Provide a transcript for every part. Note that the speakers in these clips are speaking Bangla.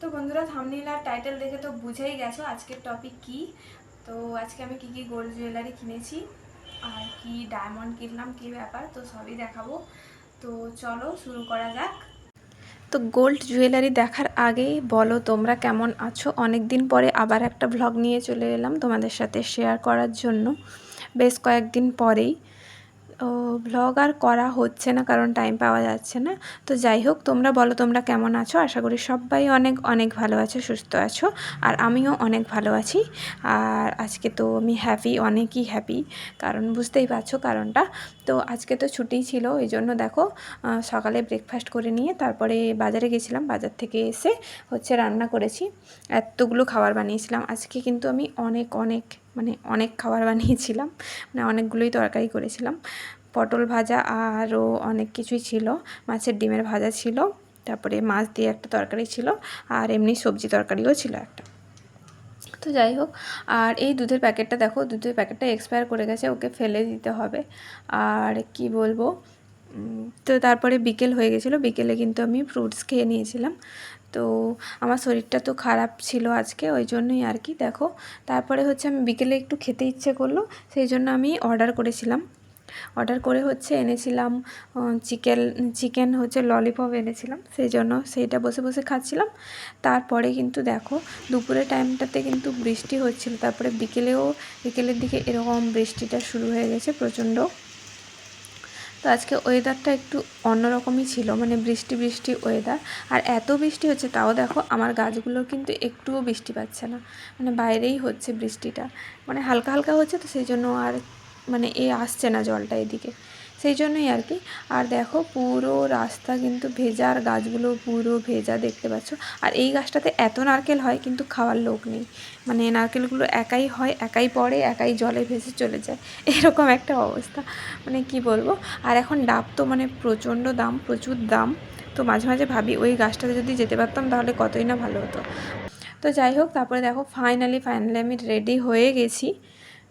তো বন্ধুরা থামনিল আর টাইটেল দেখে তো বুঝেই গেছো আজকের টপিক কি। তো আজকে আমি কি কি গোল্ড জুয়েলারি কিনেছি আর কি ডায়মন্ড কিনলাম, কি ব্যাপার, তো সবই দেখাবো। তো চলো শুরু করা যাক। তো গোল্ড জুয়েলারি দেখার আগেই বলো তোমরা কেমন আছো? অনেক দিন পরে আবার একটা ভ্লগ নিয়ে চলে এলাম তোমাদের সাথে শেয়ার করার জন্য। বেশ কয়েকদিন পরেই ভ্লগ আর করা হচ্ছে না, কারণ টাইম পাওয়া যাচ্ছে না। তো যাই হোক, তোমরা বলো, তোমরা কেমন আছো? আশা করি সবাই অনেক অনেক ভালো আছো, সুস্থ আছো, আর আমিও অনেক ভালো আছি। আর আজকে তো আমি হ্যাপি অনেকই হ্যাপি কারণ বুঝতেই পারছ কারণটা। তো আজকে তো ছুটি ছিল, এই জন্য দেখো সকালে ব্রেকফাস্ট করে নিয়ে তারপরে বাজারে গেছিলাম। বাজার থেকে এসে হচ্ছে রান্না করেছি। এতগুলো খাবার বানিয়েছিলাম। আজকে কিন্তু আমি অনেক অনেক মানে অনেক খাবার বানিয়েছিলাম মানে অনেকগুলোই তরকারি করেছিলাম। পটল ভাজা আরও অনেক কিছুই ছিল, মাছের ডিমের ভাজা ছিল, তারপরে মাছ দিয়ে একটা তরকারি ছিল, আর এমনি সবজি তরকারিও ছিল একটা। তো যাই হোক, আর এই দুধের প্যাকেটটা দেখো, দুধের প্যাকেটটা এক্সপায়ার করে গেছে, ওকে ফেলে দিতে হবে। আর কি বলব তো তারপরে বিকেল হয়ে গেছিল, বিকেলে কিন্তু আমি ফ্রুটস খেয়ে নিয়েছিলাম। তো আমার শরীরটা তো খারাপ ছিল আজকে, ওই জন্যই আর কি। দেখো, তারপরে হচ্ছে আমি বিকেলে একটু খেতে ইচ্ছে করল, সেই জন্য আমি অর্ডার করেছিলাম। অর্ডার করে হচ্ছে এনেছিলাম চিকেন চিকেন হচ্ছে ললিপপ এনেছিলাম, সেই জন্য সেইটা বসে বসে খাচ্ছিলাম। তারপরে কিন্তু দেখো, দুপুরের টাইমটাতে কিন্তু বৃষ্টি হচ্ছিল, তারপরে বিকেলেও, বিকেলের দিকে এরকম বৃষ্টিটা শুরু হয়ে গেছে প্রচণ্ড। তো আজকে ওয়েদারটা একটু অন্যরকমই ছিল মানে বৃষ্টি বৃষ্টি ওয়েদার আর এত বৃষ্টি হচ্ছে তাও দেখো আমার গাছগুলো কিন্তু একটুও বৃষ্টি পাচ্ছে না মানে বাইরেই হচ্ছে বৃষ্টিটা মানে হালকা হালকা হচ্ছে তো সেই জন্য আর মানে এ আসছে না জলটা এদিকে। সেই জন্যই আর কি। আর দেখো পুরো রাস্তা কিন্তু ভেজা, আর গাছগুলো পুরো ভেজা দেখতে পাচ্ছ। আর এই গাছটাতে এত নারকেল হয়, কিন্তু খাওয়ার লোক নেই। মানে নারকেলগুলো একাই হয়, একাই পড়ে, একাই জলে ভেসে চলে যায়। এরকম একটা অবস্থা। মানে কি বলব? আর এখন ডাব তো মানে প্রচণ্ড দাম, প্রচুর দাম। তো মাঝে মাঝে ভাবি ওই গাছটাতে যদি যেতে পারতাম, তাহলে কতই না ভালো হতো। তো যাই হোক, তারপরে দেখো ফাইনালি ফাইনালি আমি রেডি হয়ে গেছি।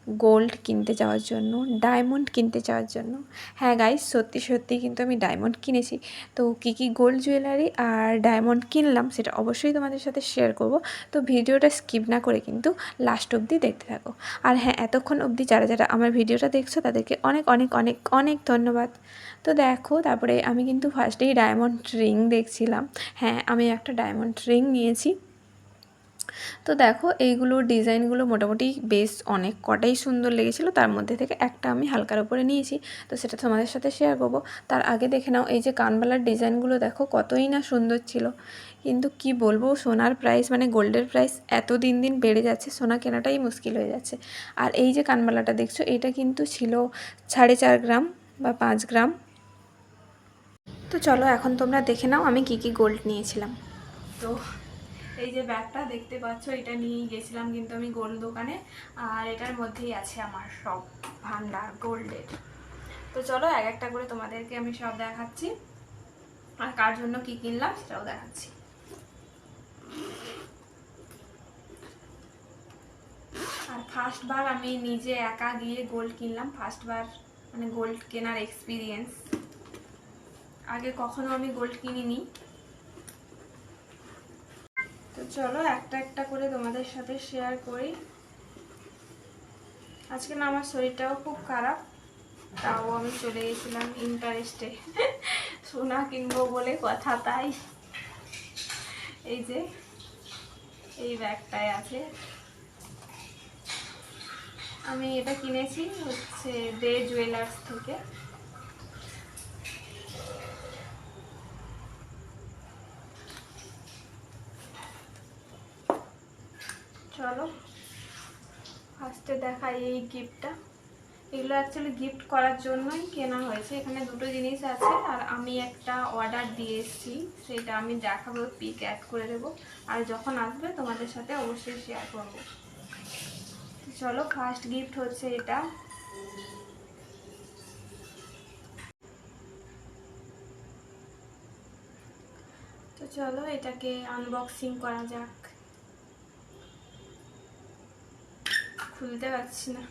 গোল্ড কিনতে যাওয়ার জন্য ডায়মন্ড কিনতে যাওয়ার জন্য। হ্যাঁ গাইস সত্যি সত্যি কিন্তু আমি ডায়মন্ড কিনেছি। তো কী কী গোল্ড জুয়েলারি আর ডায়মন্ড কিনলাম সেটা অবশ্যই তোমাদের সাথে শেয়ার করব। তো ভিডিওটা স্কিপ না করে কিন্তু লাস্ট অবধি দেখতে থাকো। আর হ্যাঁ এতক্ষণ অবধি যারা যারা আমার ভিডিওটা দেখছ, তাদেরকে অনেক অনেক অনেক অনেক ধন্যবাদ। তো দেখো, তারপরে আমি কিন্তু ফার্স্টেই ডায়মন্ড রিং দেখছিলাম। হ্যাঁ আমি একটা ডায়মন্ড রিং নিয়েছি। তো দেখো, এইগুলো ডিজাইনগুলো মোটামুটি বেশ অনেক কটাই সুন্দর লেগেছিলো। তার মধ্যে থেকে একটা আমি হালকার উপরে নিয়েছি, তো সেটা তোমাদের সাথে শেয়ার করব। তার আগে দেখে নাও, এই যে কানবালার ডিজাইনগুলো দেখো, কতই না সুন্দর ছিল। কিন্তু কি বলব, সোনার প্রাইস মানে গোল্ডের প্রাইস এত দিন দিন বেড়ে যাচ্ছে, সোনা কেনাটাই মুশকিল হয়ে যাচ্ছে। আর এই যে কানবালাটা দেখছ, এটা কিন্তু ছিল সাড়ে চার গ্রাম বা পাঁচ গ্রাম। তো চলো, এখন তোমরা দেখে নাও আমি কি কি গোল্ড নিয়েছিলাম। তো এই যে ব্যাগটা দেখতে পাচ্ছ, এটা নিয়েই গেছিলাম কিন্তু আমি গোল্ড দোকানে, আর এটার মধ্যেই আছে আমার সব ভান্ডার, গোল্ডের। তো চলো এক একটা করে তোমাদেরকে আমি সব দেখাচ্ছি, আর কার জন্য কি কিনলাম সেটাও দেখাচ্ছি। আর ফার্স্ট বার আমি নিজে একা গিয়ে গোল্ড কিনলাম ফার্স্ট বার মানে গোল্ড কেনার এক্সপিরিয়েন্স আগে কখনো আমি গোল্ড কিনিনি। চলো, একটা একটা করে তোমাদের সাথে শেয়ার করি। আজকে না আমার শরীরটাও খুব খারাপ, তাও আমি চলে গেছিলাম ইন্টারেস্টে সোনা কিনবো বলে কথা তাই। এই যে, এই ব্যাগটায় আছে। আমি এটা কিনেছি হচ্ছে দে জুয়েলার্স থেকে চলো দেখাই এই গিফটটা এগুলো অ্যাকচুয়ালি গিফট করার জন্যই কেনা হয়েছে। এখানে দুটো জিনিস আছে, আর আমি একটা অর্ডার দিয়ে এসেছি। সেটা আমি দেখাবো পিক অ্যাড করে দেবো। আর যখন আসবে, তোমাদের সাথে অবশ্যই শেয়ার করব। চলো ফার্স্ট গিফট হচ্ছে এটা। তো চলো, এটাকে আনবক্সিং করা যাক। খুলতে পারছি না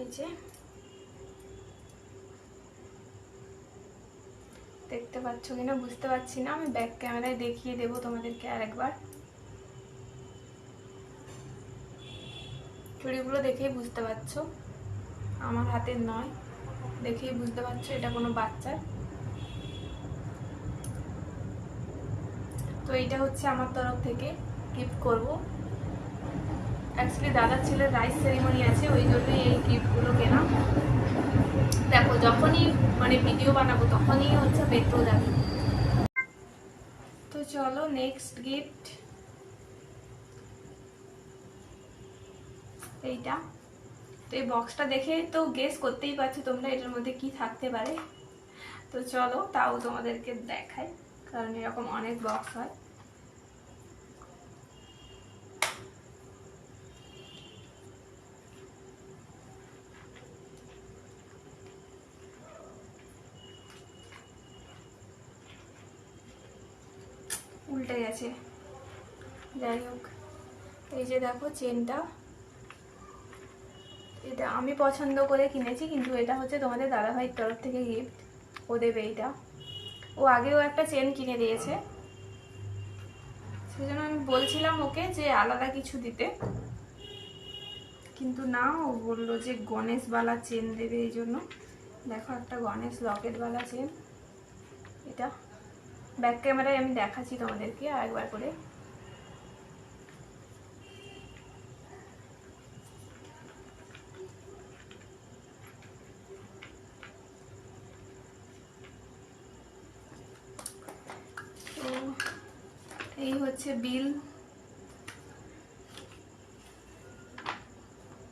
এই যে দেখতে পাচ্ছ কিনা, বুঝতে পারছি না, আমি ব্যাক ক্যামেরায় দেখিয়ে দেবো তোমাদেরকে আর একবার চুড়িগুলো দেখেই বুঝতে পারছ। আমার হাতের নয়, দেখেই বুঝতে পারছ এটা কোনো বাচ্চার। তো এইটা হচ্ছে আমার তরফ থেকে গিফট করব। অ্যাকচুয়ালি দাদার ছেলের রাইস সেরিমনি আছে, ওই জন্যই এই গিফটগুলো কেনা। দেখো, যখনই মানে ভিডিও বানাবো তখনই হচ্ছে পেট্রো যাবে তো চলো নেক্সট গিফট এইটা। তো এই বক্সটা দেখে তো গেস করতেই পারছ তোমরা এটার মধ্যে কি থাকতে পারে। তো চলো তাও তোমাদেরকে দেখাই, কারণ এরকম অনেক বক্স হয়। উল্টে গেছে। যাই হোক, এই যে দেখো চেনটা এটা আমি পছন্দ করে কিনেছি, কিন্তু এটা হচ্ছে তোমাদের দাদাভাইয়ের তরফ থেকে গিফট ও দেবে এইটা ও আগেও একটা চেন কিনে দিয়েছে। সেই জন্য আমি বলছিলাম ওকে যে আলাদা কিছু দিতে। কিন্তু না, ও বলল যে গণেশবালা চেন দেবে এই জন্য। দেখো একটা গণেশ লকেটওয়ালা চেন এটা। ব্যাক ক্যামেরায় আমি দেখাচ্ছি তোমাদেরকে আর একবার করে। এই হচ্ছে বিল।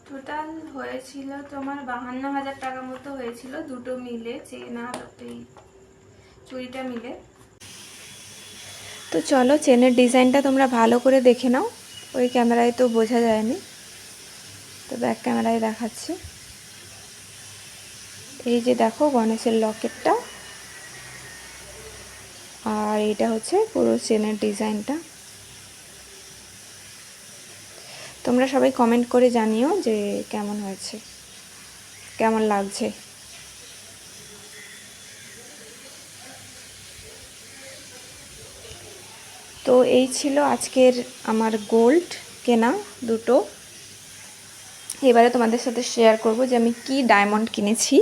টোটাল হয়েছিল তোমার বাহান্ন হাজার টাকা মতো হয়েছিল দুটো মিলে, চেন আর এই চুড়িটা মিলে। তো চলো চেনের ডিজাইনটা তোমরা ভালো করে দেখে নাও। ওই ক্যামেরায় তো বোঝা যায়নি। তো ব্যাক ক্যামেরায় দেখাচ্ছি। এই যে দেখো গণেশের লকেটটা। আর এটা হচ্ছে পুরো চেনের ডিজাইনটা। তোমরা সবাই কমেন্ট করে জানিও যে কেমন হয়েছে, কেমন লাগছে। তো এই ছিল আজকের আমার গোল্ড কেনা দুটো। এবারে তোমাদের সাথে শেয়ার করব যে আমি কি ডায়মন্ড কিনেছি।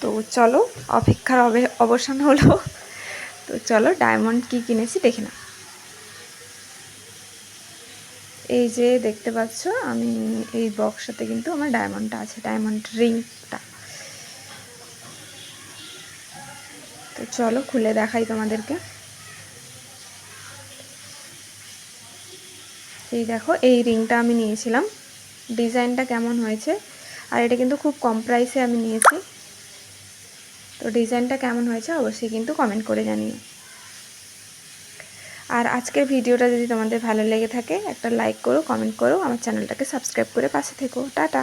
তো চলো, অপেক্ষার অবসান হলো। তো চলো ডায়মন্ড কি কিনেছি দেখে না এই যে দেখতে পাচ্ছ, আমি এই বক্সটাতে কিন্তু আমার ডায়মন্ডটা আছে ডায়মন্ড রিংটা তো চলো খুলে দেখাই তোমাদেরকে। এই দেখো, এই রিংটা আমি নিয়েছিলাম। ডিজাইনটা কেমন হয়েছে, আর এটা কিন্তু খুব কম প্রাইসে আমি নিয়েছি। তো ডিজাইনটা কেমন হয়েছে অবশ্যই কিন্তু কমেন্ট করে জানিও। আর আজকের ভিডিওটা যদি তোমাদের ভালো লেগে থাকে, একটা লাইক করো কমেন্ট করো, আমার চ্যানেলটাকে সাবস্ক্রাইব করে পাশে থেকো। টাটা!